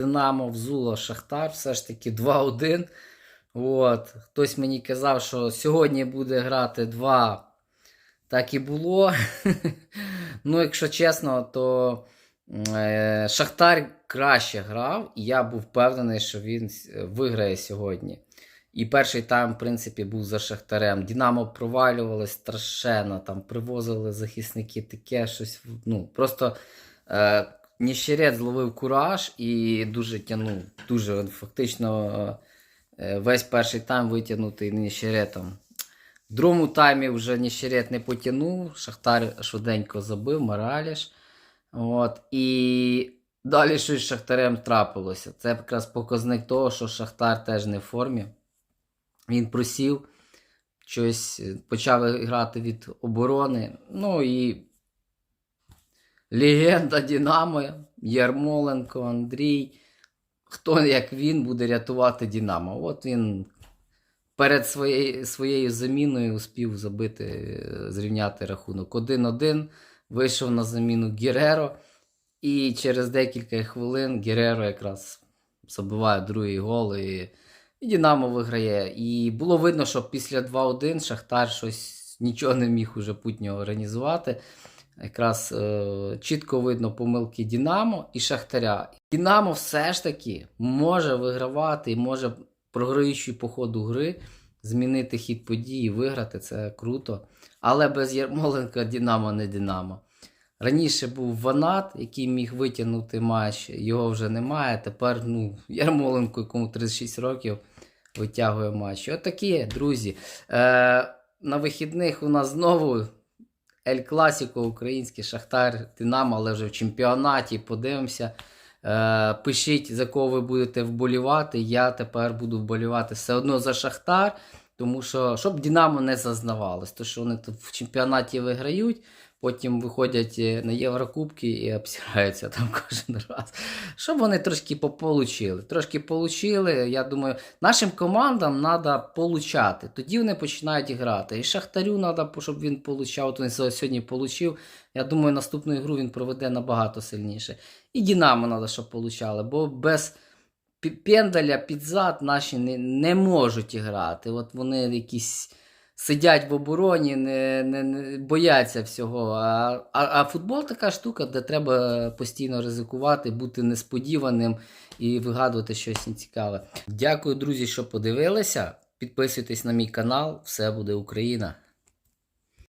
Динамо взуло Шахтар, все ж таки 2-1. От. Хтось мені казав, що сьогодні буде грати 2. Так і було. ну, якщо чесно, то е, Шахтар краще грав, і я був впевнений, що він виграє сьогодні. І перший тайм, в принципі, був за Шахтарем. Динамо провалювалось страшенно, там привозили захисники таке щось. Ну, просто е, Ніщерець зловив кураж і дуже тягнув. Дуже фактично е, весь перший тайм витягнутий Ніщеретом. В другому таймі вже Ніщерет не потягнув, Шахтар швиденько забив, Мораліш. От, і далі щось з Шахтарем трапилося. Це якраз показник того, що Шахтар теж не в формі. Він просів, щось е, почав грати від оборони. Ну і легенда Динамо, Ярмоленко, Андрій. Хто як він буде рятувати Динамо? От він перед своєю, своєю заміною успів забити, е, зрівняти рахунок 1-1. Вийшов на заміну Гереро. І через декілька хвилин Гереро якраз забиває другий гол. І, і Динамо виграє. І було видно, що після 2-1 Шахтар щось нічого не міг уже путнього організувати. Якраз е, чітко видно помилки Динамо і Шахтаря. Динамо все ж таки може вигравати і може, програючи по ходу гри, змінити хід подій і виграти. Це круто. Але без Ярмоленка Динамо не Динамо. Раніше був Ванат, який міг витягнути матч, його вже немає. Тепер ну, Ярмоленко, якому 36 років, витягує матч. Отакі, друзі. Е, на вихідних у нас знову Ель Класіко, український Шахтар, Динамо, але вже в чемпіонаті. Подивимося. Е, пишіть, за кого ви будете вболівати. Я тепер буду вболівати все одно за Шахтар, тому що щоб Динамо не зазнавалось, то що вони тут в чемпіонаті виграють. Потім виходять е, на Єврокубки і обсираються там кожен раз. Щоб вони трошки пополучили. Трошки получили. Я думаю, нашим командам треба получати. Тоді вони починають грати. І Шахтарю треба, щоб він получав. От він сьогодні получив. Я думаю, наступну ігру він проведе набагато сильніше. І Динамо треба, щоб получали. Бо без пендаля під зад наші не, не можуть грати. От вони якісь сидять в обороні, не, не, не бояться всього. А, а, а футбол така штука, де треба постійно ризикувати, бути несподіваним і вигадувати щось цікаве. Дякую, друзі, що подивилися. Підписуйтесь на мій канал. Все буде Україна!